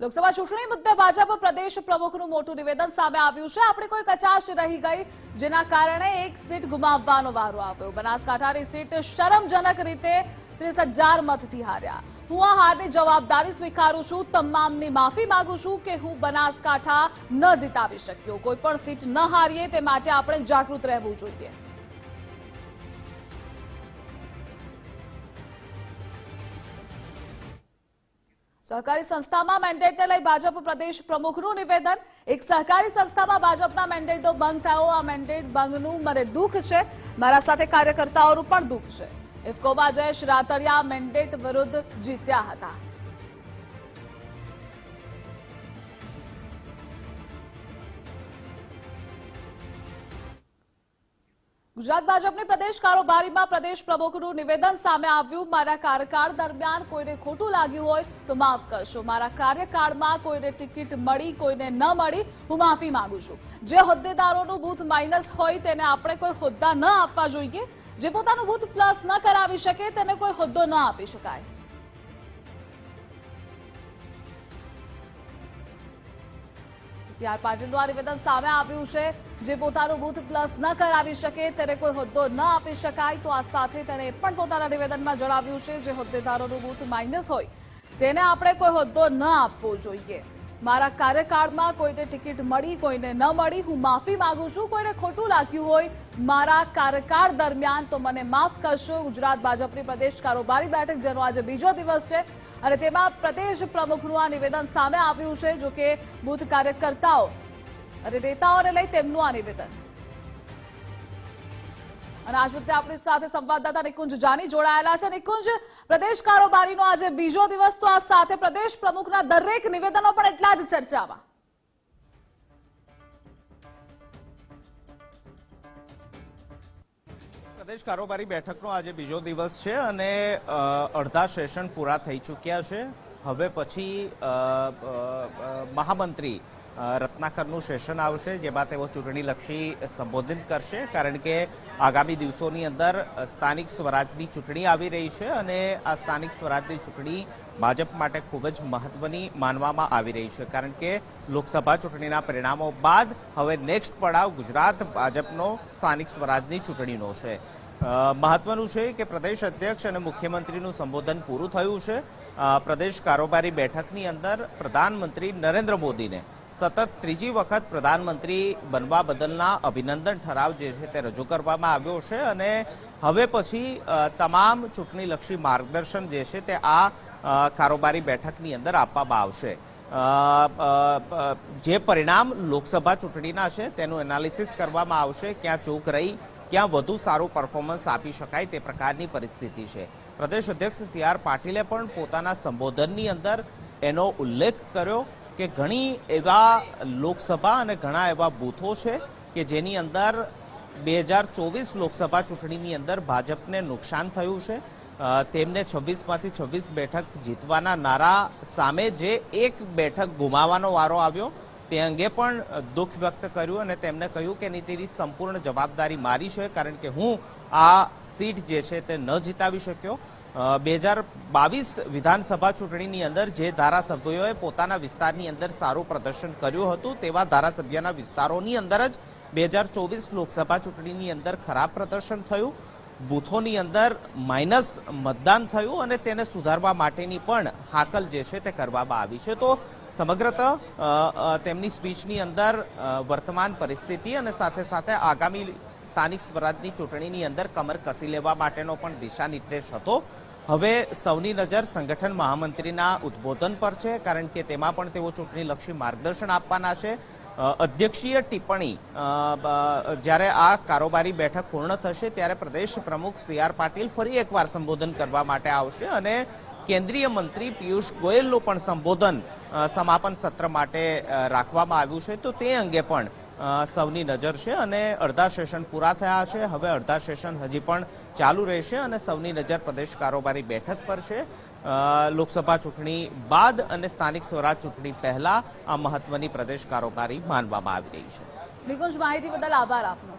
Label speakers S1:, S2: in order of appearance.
S1: લોકસભા ચૂંટણી મુદ્દે ભાજપ પ્રદેશ પ્રમુખનું મોટું નિવેદન સામે આવ્યું છે. આપણે કોઈ કચાશ રહી ગઈ, જેના કારણે એક સીટ ગુમાવવાનો વારો આવ્યો. બનાસકાંઠાની સીટ શરમજનક રીતે ત્રીસ હજાર મતથી હાર્યા. હું આ હારની જવાબદારી સ્વીકારું છું. તમામની માફી માંગુ છું કે હું બનાસકાંઠા ન જીતાવી શક્યો. કોઈ પણ સીટ ન હારીએ તે માટે આપણે જાગૃત રહેવું જોઈએ. સહકારી સંસ્થામાં મેન્ડેટને લઈ ભાજપ પ્રદેશ પ્રમુખનું નિવેદન. એક સહકારી સંસ્થામાં ભાજપના મેન્ડેટો ભંગ થયો. આ મેન્ડેટ ભંગનું મને દુઃખ છે. મારા સાથે કાર્યકર્તાઓનું પણ દુઃખ છે. ઇફકોમાં જયેશ રાતડિયા મેન્ડેટ વિરુદ્ધ જીત્યા હતા. ગુજરાત ભાજપની પ્રદેશ કારોબારીમાં પ્રદેશ પ્રમુખનું નિવેદન સામે આવ્યું. મારા કાર્યકાળ દરમિયાન કોઈને ખોટું લાગ્યું હોય તો માફ કરશો. મારા કાર્યકાળમાં કોઈને ટિકિટ મળી, કોઈને ન મળી, હું માફી માંગુ છું. જે હોદ્દેદારોનું બૂથ માઇનસ હોય તેને આપણે કોઈ હોદ્દા ન આપવા જોઈએ. જે પોતાનું બૂથ પ્લસ ન કરાવી શકે તેને કોઈ હોદ્દો ન આપી શકાય. સી આર પાટીલનું આ નિવેદન સામે આવ્યું છે. જે પોતાનું બૂથ પ્લસ ન કરાવી શકે તેને કોઈ હોદ્દો ન આપી શકાય, તો આ સાથે તેણે પણ પોતાના નિવેદનમાં જણાવ્યું છે જે હોદ્દેદારોનું બૂથ માઇનસ હોય, તેને આપણે કોઈ હોદ્દો ન આપવો જોઈએ. મારા કાર્યકાળમાં કોઈને ટિકિટ મળી, કોઈને ન મળી, હું માફી માંગુ છું, કોઈને ખોટું લાગ્યું હોય, મારા કાર્યકાળ દરમિયાન તો મને માફ કરશો, ગુજરાત ભાજપની પ્રદેશ કારોબારી બેઠક જેનો આજે બીજો દિવસ છે, અને તેમાં પ્રદેશ પ્રમુખનું આ નિવેદન સામે આવ્યું છે જો કે બુથ કાર્યકર્તાઓ અને નેતાઓને લઈ તેમનું આ નિવેદન. અને આજ મુદ્દે આપણી સાથે સંવાદદાતા નિકુંજ જાની જોડાયેલા છે. નિકુંજ, પ્રદેશ કારોબારીનો આજે બીજો દિવસ, તો આ સાથે પ્રદેશ પ્રમુખના દરેક નિવેદનો પણ એટલા જ ચર્ચામાં.
S2: પ્રદેશ કારોબારી બેઠકનો આજે બીજો દિવસ છે અને અડધા સેશન પૂરા થઈ ચૂક્યા છે. હવે પછી મહામંત્રી રત્નાકરનું સેશન આવશે જેમાં તેઓ ચૂંટણીલક્ષી સંબોધિત કરશે, કારણ કે આગામી દિવસોની અંદર સ્થાનિક સ્વરાજની ચૂંટણી આવી રહી છે અને આ સ્થાનિક સ્વરાજની ચૂંટણી ભાજપ માટે ખૂબ જ મહત્વની માનવામાં આવી રહી છે, કારણ કે લોકસભા ચૂંટણીના પરિણામો બાદ હવે નેક્સ્ટ પડાવ ગુજરાત ભાજપનો સ્થાનિક સ્વરાજની ચૂંટણીનો છે. મહત્વનું છે કે પ્રદેશ અધ્યક્ષ અને મુખ્યમંત્રીનું સંબોધન પૂરું થયું છે. પ્રદેશ કારોબારી બેઠકની અંદર પ્રધાનમંત્રી નરેન્દ્ર મોદીને સતત ત્રીજી વખત પ્રધાનમંત્રી બનવા બદલના અભિનંદન ઠરાવ જે છે તે રજૂ કરવામાં આવ્યો છે અને હવે પછી તમામ ચૂંટણીલક્ષી માર્ગદર્શન જે છે તે આ કારોબારી બેઠકની અંદર આપવામાં આવશે. જે પરિણામ લોકસભા ચૂંટણીના છે તેનું એનાલિસિસ કરવામાં આવશે, ક્યાં ચૂક રહી, ક્યાં વધુ સારું પરફોર્મન્સ આપી શકાય તે પ્રકારની પરિસ્થિતિ છે. પ્રદેશ અધ્યક્ષ સી આર પાટીલે પણ પોતાના સંબોધનની અંદર એનો ઉલ્લેખ કર્યો કે ઘણી એવા લોકસભા અને ઘણા એવા બૂથો છે કે જેની અંદર બે હજાર ચોવીસ લોકસભા ચૂંટણીની અંદર ભાજપને નુકસાન થયું છે. તેમને છવ્વીસમાંથી છવ્વીસ બેઠક જીતવાના નારા સામે જે એક બેઠક ગુમાવવાનો વારો આવ્યો, તે અંગે પણ દુઃખ વ્યક્ત કર્યું અને તેમને કહ્યું કે નહીં તેની સંપૂર્ણ જવાબદારી મારી છે, કારણ કે હું આ સીટ જે છે તે ન જીતાવી શક્યો. બે હજાર બાવીસ વિધાનસભા ચૂંટણીની અંદર જે ધારાસભ્યોએ પોતાના વિસ્તારની અંદર સારું પ્રદર્શન કર્યું હતું, તેવા ધારાસભ્યના વિસ્તારોની અંદર જ બે હજાર ચોવીસ લોકસભા ચૂંટણીની અંદર ખરાબ પ્રદર્શન થયું. બૂથોની અંદર માઇનસ મતદાન થયું અને તેને સુધારવા માટેની પણ હાકલ જે છે તે કરવામાં આવી છે. તો સમગ્રત તેમની સ્પીચની અંદર વર્તમાન પરિસ્થિતિ અને સાથે સાથે આગામી સ્થાનિક સ્વરાજની ચૂંટણીની અંદર કમર કસી લેવા માટેનો પણ દિશા નિર્દેશ હતો. હવે સૌની નજર સંગઠન મહામંત્રીના ઉદ્બોધન પર છે, કારણ કે તેમાં પણ તેઓ ચૂંટણીલક્ષી માર્ગદર્શન આપવાના છે. અધ્યક્ષીય ટિપ્પણી જ્યારે આ કારોબારી બેઠક પૂર્ણ થશે ત્યારે પ્રદેશ પ્રમુખ સી આર પાટીલ ફરી એકવાર સંબોધન કરવા માટે આવશે અને કેન્દ્રીય મંત્રી પિયુષ ગોયલનું પણ સંબોધન સમાપન સત્ર માટે રાખવામાં આવ્યું છે. તો તે અંગે પણ સૌની નજર છે અને અડધા સેશન પૂરા થયા છે. હવે અડધા સેશન હજી પણ ચાલુ રહેશે અને સૌની નજર પ્રદેશ કારોબારી બેઠક પર છે. લોકસભા ચૂંટણી બાદ અને સ્થાનિક સ્વરાજ ચૂંટણી પહેલા આ મહત્વની પ્રદેશ કારોબારી માનવામાં આવી રહી છે.
S1: માહિતી બદલ આભાર આપનો.